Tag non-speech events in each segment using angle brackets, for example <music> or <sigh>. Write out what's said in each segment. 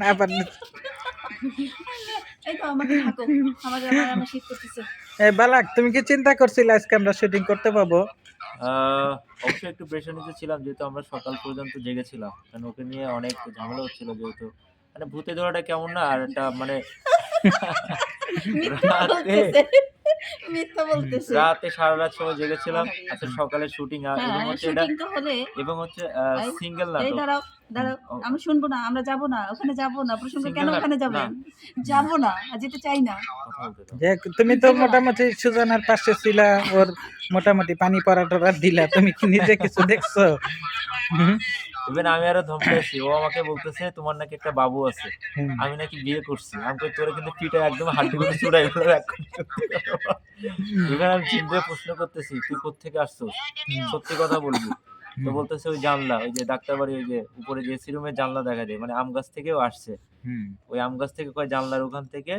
না পারলে বালাক তুমি কি চিন্তা করছিলে আজকে আমরা শুটিং করতে পাবো? আহ, অবশ্যই একটু প্রেশার নিতে ছিলাম যেহেতু আমরা সকাল পর্যন্ত জেগেছিলাম। কারণ ওকে নিয়ে অনেক ঝামেলা হচ্ছিল যেহেতু। মানে ভূতে ধরাটা কেমন না আর একটা মানে রাতে মিথ্যা বলতেছে। রাতে সারা রাত সময় জেগেছিলাম আচ্ছা সকালে শুটিং এবং হ্যাঁ হচ্ছে এটা হলে এবং হচ্ছে সিঙ্গেল এই দাঁড়াও দাঁড়াও ও। আমরা শুনব না আমরা যাব না ওখানে যাব না প্রসঙ্গ কেন ওখানে যাবেন? যাব না আর যেতে চাই না। যে তুমি তো মোটামুটি সুজানার পাশে ছিলা ওর মোটামুটি পানি পড়া টরা দিলা তুমি কি নিজে কিছু দেখছ? হুম, ইভেন আমি আরও ধমকাইছি ও আমাকে বলতেছে তোমার নাকি একটা বাবু আছে। আমি নাকি বিয়ে করছি। আমি কই তোরে কিন্তু পিঠে একদম হাড্ডি করে চুড়াই গেল এখানে আমি চিন্তা প্রশ্ন করতেছি তুই কোত্থেকে আসছিস? সত্যি কথা বলবি। তো বলতেছে ওই জানলা ওই যে ডাক্তার বাড়ি ওই যে উপরে যে সিরুমের জানলা দেখা যায় মানে আম গাছ থেকেও আসছে। ওই আম গাছ থেকে কয় জানলার ওখান থেকে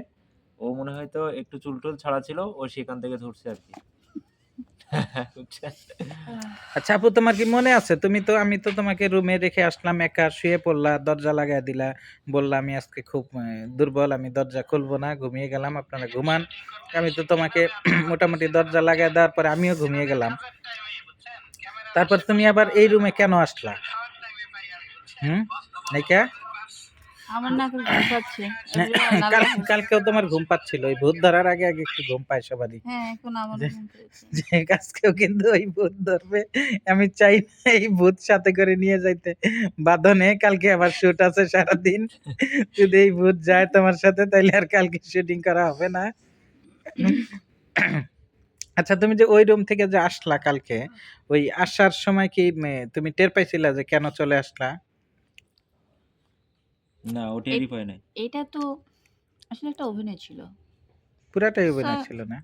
ও মনে হয় তো একটু চুল টুল ছাড়া ছিল ও সেখান থেকে ধরছে আর কি? <laughs> আচ্ছা আপু, তোমার কি মনে আছে? তুমি তো, আমি তো তোমাকে রুমে রেখে আসলাম, একা শুয়ে পড়লা, দরজা লাগাই দিলা, বললা, আমি আজকে খুব দুর্বল, আমি দরজা খুলবো না, ঘুমিয়ে গেলাম, আপনারা ঘুমান। আমি তো তোমাকে <clears throat> মোটামুটি দরজা লাগাই দেওয়ার পরে আমিও ঘুমিয়ে গেলাম। তারপর তুমি আবার এই রুমে কেন আসলা? হুম? নাইকা? আমার না ঘুম পাচ্ছে। কালকেও তোমার ঘুম পাচ্ছিল। ওই ভূত ধরার আগে আগে একটু ঘুম পায় সবারই। হ্যাঁ এখন আমার যে- আজকেও কিন্তু ওই ভূত ধরবে। আমি চাই এই ভূত সাথে করে নিয়ে যাইতে। বাঁধনে কালকে আবার শুট আছে সারাদিন। যদি এই ভূত যায় তোমার সাথে তাইলে আর কালকে শুটিং করা হবে না। আচ্ছা তুমি যে ওই রুম থেকে যে আসলা কালকে ওই আসার সময় কি তুমি টের পাইছিলা যে কেন চলে আসলা? না ও টেরই পায় নাই। এটা তো আসলে একটা অভিনয় ছিল। পুরাটাই অভিনয় ছিল না?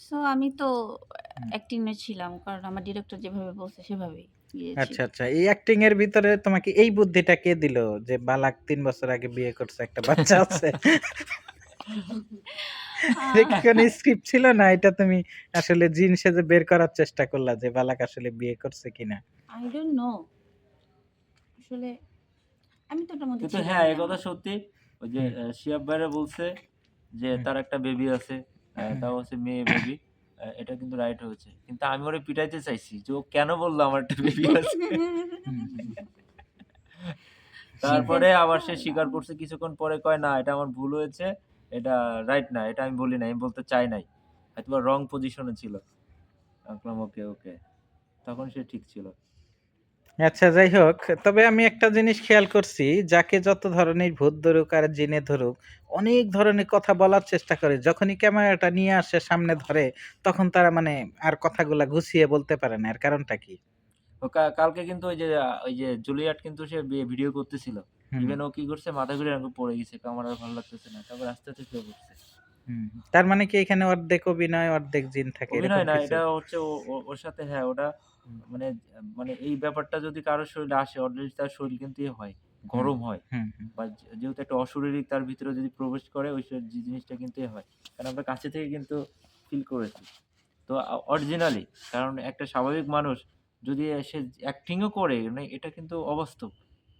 সো আমি তো। অ্যাক্টিং এ ছিলাম কারণ আমার ডিরেক্টর যেভাবে বলছে সেভাবেই গিয়েছি। আচ্ছা আচ্ছা এই অ্যাক্টিং এর ভিতরে তোমাকে এই বুদ্ধিটা কে দিল যে বালাক তিন বছর আগে বিয়ে করছে একটা বাচ্চা আছে? <laughs> কোনো স্ক্রিপ্ট ছিল না? এটা তুমি আসলে জিন সেজে বের করার চেষ্টা করলা যে বালাক আসলে বিয়ে করছে কিনা? আই ডোন্ট নো আসলে আমি তো ওটার মধ্যে কিন্তু হ্যাঁ এই কথা সত্যি। ওই যে শিয়াব ভাইরা বলছে যে তার একটা বেবি আছে তাও হচ্ছে মেয়ে বেবি এটা কিন্তু রাইট হয়েছে। কিন্তু আমি ওরে পিটাইতে চাইছি যে ও কেন বলল আমার একটা বেবি আছে? <laughs> তারপরে আবার সে স্বীকার করছে কিছুক্ষণ পরে কয় না এটা আমার ভুল হয়েছে এটা রাইট না এটা আমি বলি না আমি বলতে চাই নাই। হয়তো রং পজিশনে ছিল। ওকে ওকে তখন সে ঠিক ছিল। আচ্ছা যাই হোক। তবে আমি একটা জিনিস খেয়াল করছি যাকে যত ধরনের ভূত ধরুক আর জিনে ধরুক অনেক ধরনের কথা বলার চেষ্টা করে। যখনই ক্যামেরাটা নিয়ে আসে সামনে ধরে তখন তারা মানে আর কথাগুলা গুছিয়ে বলতে পারে না। এর কারণটা কি? কালকে কিন্তু ওই যে ওই যে জুলিয়াট কিন্তু সে ভিডিও করতেছিল। ইভেন ও কি করছে মাথা ঘুরে পড়ে গেছে আমার আর ভালো লাগতেছে না তারপর আস্তে আস্তে শুয়ে পড়ছে। তার মানে কি এখানে অর্ধেক অভিনয় অর্ধেক জিন থাকে অভিনয় না এটা হচ্ছে ওর সাথে হ্যাঁ ওটা মানে মানে এই ব্যাপারটা যদি কারোর শরীরে আসে অলরেডি তার শরীর কিন্তু হয় গরম হয়। বা যেহেতু একটা অশরীরিক তার ভিতরে যদি প্রবেশ করে ওই জিনিসটা কিন্তু হয়। কারণ আমরা কাছে থেকে কিন্তু ফিল করেছি। তো অরিজিনালি কারণ একটা স্বাভাবিক মানুষ যদি সে অ্যাক্টিংও করে মানে এটা কিন্তু অবাস্তব।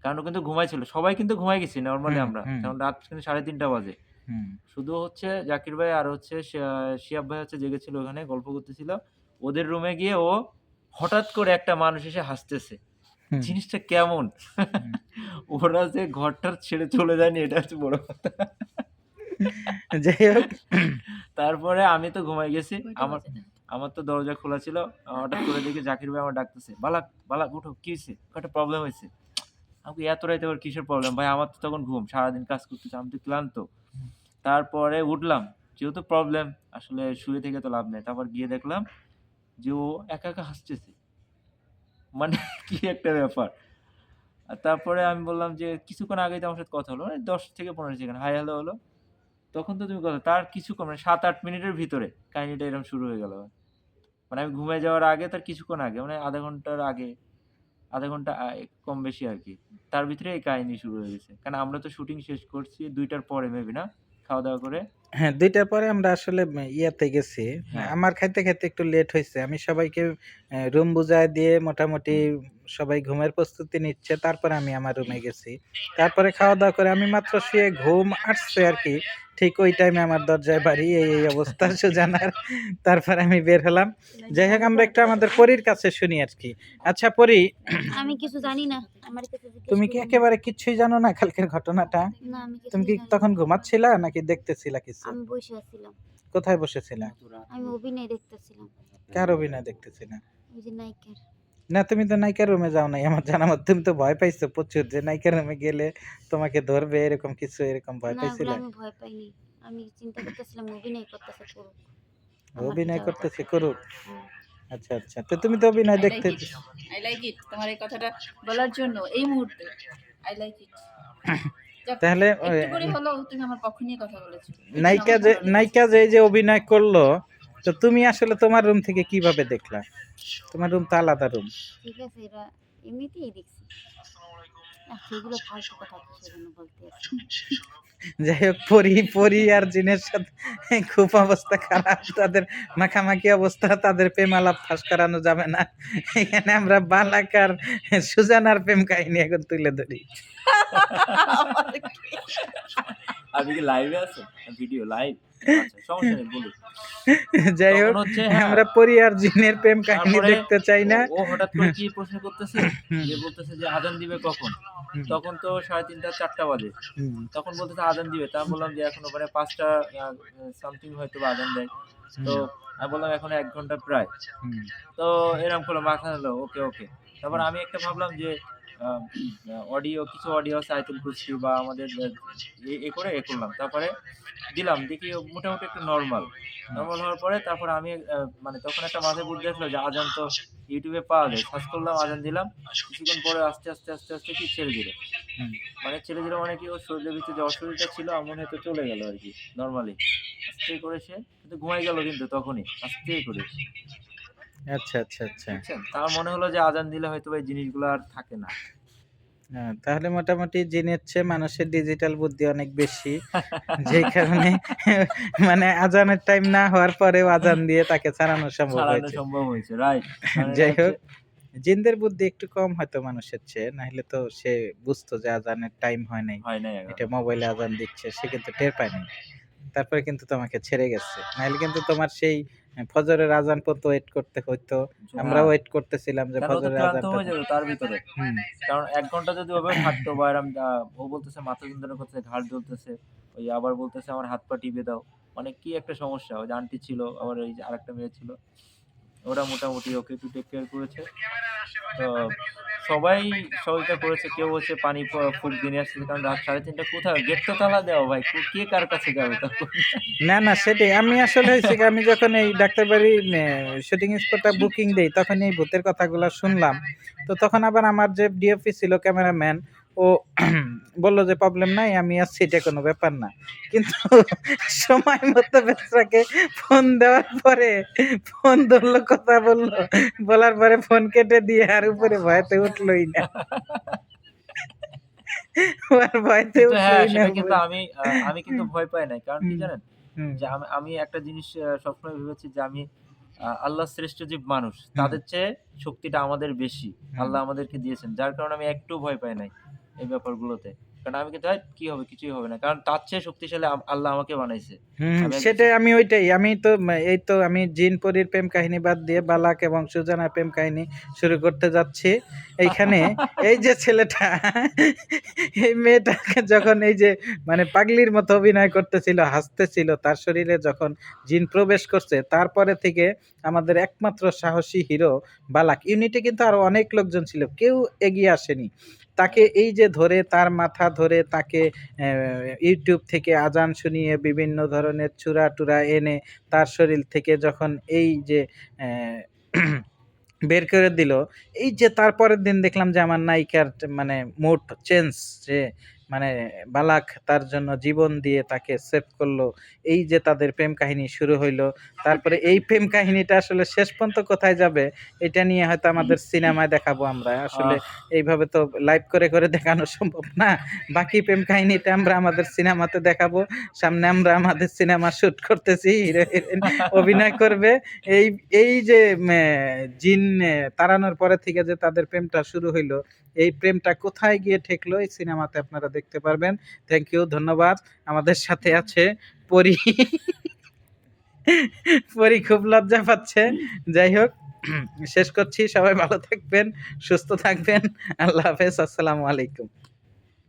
কারণ ও কিন্তু ঘুমাইছিল। সবাই কিন্তু ঘুমাই গেছি নর্মালি আমরা। কারণ রাত কিন্তু সাড়ে তিনটা বাজে। শুধু হচ্ছে জাকির ভাই আর হচ্ছে শিয়াব ভাই হচ্ছে জেগেছিল ওখানে গল্প করতেছিল। ওদের রুমে গিয়ে ও হঠাৎ করে একটা মানুষ এসে হাসতেছে। জিনিসটা কেমন? ওরা যে ঘরটার ছেড়ে চলে যায়নি এটা হচ্ছে বড় কথা। যাই হোক। তারপরে আমি তো ঘুমাই গেছি। আমার আমার তো দরজা খোলা ছিল। হঠাৎ করে দেখি জাকির ভাই আমার ডাকতেছে বালাক বালাক উঠো কি হয়েছে? একটা প্রবলেম হয়েছে? আমাকে এত রাইতে আবার কিসের প্রবলেম ভাই আমার তো তখন ঘুম সারাদিন কাজ করতেছে আমি তো ক্লান্ত। তারপরে উঠলাম যেহেতু প্রবলেম আসলে শুয়ে থেকে তো লাভ নেই। তারপর গিয়ে দেখলাম যে ও একা একা হাসতেছে। মানে কি একটা ব্যাপার। আর তারপরে আমি বললাম যে, কিছুক্ষণ আগেই তো আমার সাথে কথা হলো মানে দশ থেকে পনেরো সেকেন্ড, হাই হ্যালো হলো। তখন তো তুমি কথা, তার কিছুক্ষণ মানে সাত আট মিনিটের ভিতরে কাহিনিটা এরকম শুরু হয়ে গেল। মানে আমি ঘুমিয়ে যাওয়ার আগে, তার কিছুক্ষণ আগে মানে আধা ঘণ্টার আগে, আধা ঘণ্টা কম বেশি আর কি। তার ভিতরে এই কাহিনী শুরু হয়ে গেছে। কারণ আমরা তো শুটিং শেষ করছি দুইটার পরে মেবি না? খাওয়া দাওয়া করে? হ্যাঁ দুইটার পরে আমরা আসলে ইয়াতে গেছি। হ্যাঁ। আমার খাইতে খাইতে একটু লেট হয়েছে আমি সবাইকে রুম বুঝায় দিয়ে মোটামুটি সবাই ঘুমের প্রস্তুতি নিচ্ছে তারপরে আমি আমার রুমে গেছি। তারপরে খাওয়া দাওয়া করে আমি মাত্র শুয়ে ঘুম আসছে আর কি। ঠিক ওই টাইমে আমার দরজায় বাড়ি এই এই অবস্থা <laughs> সুজানার। তারপরে আমি বের হলাম। যাই হোক আমরা একটা আমাদের পরীর কাছে শুনি আর কি। আচ্ছা পরি আমি কিছু জানি না। আমার তুমি কি একেবারে কিচ্ছুই জানো না কালকের ঘটনাটা? না আমি কিছু তুমি কি তখন ঘুমাচ্ছিলা নাকি দেখতেছিলা কিছু? আমি বসে আছিলাম। কোথায় বসেছিলা? আমি অভিনয় দেখতেছিলাম। কার অভিনয় দেখতেছিলা? ওই যে নায়িকার। না তুমি তো নায়িকার রুমে যাও নাই। আমার জানা মতো তুমি তো ভয় পাইছো প্রচুর যে নায়িকার রুমে গেলে তোমাকে ধরবে এরকম কিছু এরকম ভয় পাইছিলে? আমি ভয় পাইনি। আমি চিন্তা করতেছিলাম অভিনয় করতেছে করুক। অভিনয় করতেছে করুক। আচ্ছা আচ্ছা। তো তুমি তো অভিনয় দেখতে আই লাইক ইট তোমার এই কথাটা বলার জন্য এই মুহূর্তে আই লাইক ইট তাহলে তুমি আমার পক্ষ নিয়ে কথা বলেছ। নায়িকা যে নায়িকা যে যে অভিনয় করল তো তুমি আসলে তোমার রুম থেকে কীভাবে দেখলা? তোমার রুম তো আলাদা রুম ঠিক আছে এরা এমনিতেই দেখছি। যাই হোক পরি পরি আর জিনের সাথে খুব অবস্থা খারাপ। তাদের মাখামাখি অবস্থা তাদের প্রেম আলাপ ফাঁস করানো যাবে না। এখানে আমরা বালাকার সুজানার প্রেম কাহিনী এখন তুলে ধরি। আপনি কি লাইভে আছেন ভিডিও লাইভ আচ্ছা <laughs> যাই হোক হ্যাঁ, আমরা পরি আর জিনের প্রেম কাহিনী দেখতে চাই না। ও- হঠাৎ করে কি প্রশ্ন করতেছে? যে বলতেছে যে আজান দিবে কখন? তখন তো সাড়ে তিনটা চারটা বাজে। তখন বলতেছে আজান দিবে। তা বললাম যে এখন মানে পাঁচটা সামথিং হয়তো বা আজান দেয়। তো আমি বললাম এখন এক ঘণ্টা প্রায়। তো এরকম করল মাথা নিলো ওকে ওকে। তারপর আমি একটা ভাবলাম যে অডিও কিছু অডিও আছে আইতুল কুস্তি বা আমাদের এ- করে এ করলাম। তারপরে দিলাম দেখি মোটামুটি একটু নর্মাল নর্মাল হওয়ার পরে তারপর আমি মানে তখন একটা মাথায় বুদ্ধি আসলো যে আজান তো ইউটিউবে পাওয়া যায়। সার্চ করলাম আজান দিলাম। কিছুক্ষণ পরে আস্তে আস্তে আস্তে আস্তে কি ছেড়ে দিল। মানে ছেড়ে দিল মানে কি ওর শরীরের ভিতরে যে অশরীরটা ছিল আমার মনে হয়তো চলে গেল আর কি নর্মালি আস্তে করে সে কিন্তু ঘুমাই গেল কিন্তু তখনই আস্তে করে। আচ্ছা আচ্ছা আচ্ছা। তার মনে হলো যে আজান দিলে হয়তো এই জিনিসগুলো আর থাকে না। হ্যাঁ, তাহলে মোটামুটি মানুষের ডিজিটাল বুদ্ধি অনেক বেশি। যেই কারণে <laughs> মানে আজানের টাইম না হওয়ার পরেও আজান দিয়ে তাকে ছাড়ানো সম্ভব হয়েছে। সম্ভব হয়েছে রাইট যাই হোক জিনদের বুদ্ধি একটু কম হয়তো মানুষের চেয়ে না হলে তো সে বুঝতো যে আজানের টাইম হয় নাই। এটা মোবাইলে আজান দিচ্ছে সে কিন্তু টের পায়নি তারপরে কিন্তু তোমাকে ছেড়ে গেছে। নাহলে কিন্তু তোমার সেই ফজরের আজান পর্যন্ত ওয়েট করতে হইতো। আমরা ওয়েট করতেছিলাম যে ফজরের আজান হয়ে যাবে তার ভিতরে। কারণ এক ঘণ্টা যদি ওভাবে থাকতো বা এরম ও বলতেছে মাথা যন্ত্রণা করতেছে ঘাড় জ্বলতেছে ওই আবার বলতেছে আমার হাত পা টিপে দাও। মানে কি একটা সমস্যা ওই যে আন্টি ছিল আবার ওই যে আরেকটা মেয়ে ছিল। ওরা মোটামুটি ওকে একটু টেক কেয়ার করেছে। তো সবাই সহযোগিতা করেছে কেউ হচ্ছে পানি ফুল দিয়ে আসছে কারণ রাত সাড়ে তিনটা কোথায়? গেট তো তালা দেওয়া ভাই কে- কে কার কাছে যাবে তখন? না না সেটাই আমি আসলে হয়েছে কি, আমি যখন এই ডাক্তার বাড়ি শুটিং স্পটটা বুকিং দেই তখন এই ভূতের কথাগুলো শুনলাম। তো তখন আবার আমার যে ডিএফপি ছিল ক্যামেরাম্যান ও <clears throat> বলল যে প্রবলেম নাই আমি আসছি এটা কোনো ব্যাপার না। কিন্তু <laughs> সময় মতো বেচারাকে ফোন দেওয়ার পরে ফোন ধরলো কথা বলল বলার পরে ফোন কেটে দিয়ে আর উপরে ভয়তে উঠলোই না। আর ভয়তে কিন্তু হ্যাঁ উঠলোই না কিন্তু আমি আমি কিন্তু ভয় পাই নাই। কারণ কি জানেন? যে আমি আমি একটা জিনিস সবসময় ভেবেছি যে আমি আল্লাহ শ্রেষ্ঠ জীব মানুষ তাদের চেয়ে শক্তিটা আমাদের বেশি। আল্লাহ আমাদেরকে দিয়েছেন। যার কারণে আমি একটু ভয় পাই নাই। এই ব্যাপারগুলোতে। কারণ আমি কিন্তু "হেৎ, কি হবে কিছুই হবে না। কারণ তার চেয়ে শক্তিশালী আল্লাহ আমাকে বানাইছে। সেটাই আমি ওইটাই আমি তো এই তো আমি জিন পরীর প্রেম কাহিনী বাদ দিয়ে বালাক এবং সুজানার প্রেম কাহিনী শুরু করতে যাচ্ছি। এইখানে <laughs> এই যে ছেলেটা এই মেয়েটাকে যখন এই যে মানে পাগলির মতো অভিনয় করতেছিল হাসতেছিল তার শরীরে যখন জিন প্রবেশ করছে তারপরে থেকে আমাদের একমাত্র সাহসী হিরো বালাক। ইউনিটে কিন্তু আরও অনেক লোকজন ছিল কেউ এগিয়ে আসেনি। তাকে এই যে ধরে, তার মাথা ধরে তাকে ইউটিউব থেকে আজান শুনিয়ে বিভিন্ন ধরনের চূড়া টুরা এনে তার শরীর থেকে যখন এই যে বের করে দিল, এই যে তারপরের দিন দেখলাম যে আমার নায়িকার মানে মুড চেঞ্জ যে মানে বালাক তার জন্য জীবন দিয়ে তাকে সেভ করল। এই যে তাদের প্রেম কাহিনী শুরু হইল তারপরে এই প্রেম কাহিনীটা আসলে শেষ পর্যন্ত কোথায় যাবে এটা নিয়ে হয়তো আমাদের সিনেমায় দেখাবো আমরা। আসলে এইভাবে তো লাইভ করে করে দেখানো সম্ভব না। বাকি প্রেম কাহিনীটা আমরা আমাদের সিনেমাতে দেখাবো। সামনে আমরা আমাদের সিনেমা শুট করতেছি হিরো হিরোইন অভিনয় করবে। এই এই যে জিন তাড়ানোর পরে থেকে যে তাদের প্রেমটা শুরু হইল এই প্রেমটা কোথায় গিয়ে ঠেকলো এই সিনেমাতে আপনারা দেখতে পারবেন। থ্যাংক ইউ ধন্যবাদ। আমাদের সাথে আছে পরি। পরি খুব লজ্জা পাচ্ছে। যাই হোক, শেষ করছি। সবাই ভালো থাকবেন, সুস্থ থাকবেন। আল্লাহ হাফেজ, আসসালামু আলাইকুম।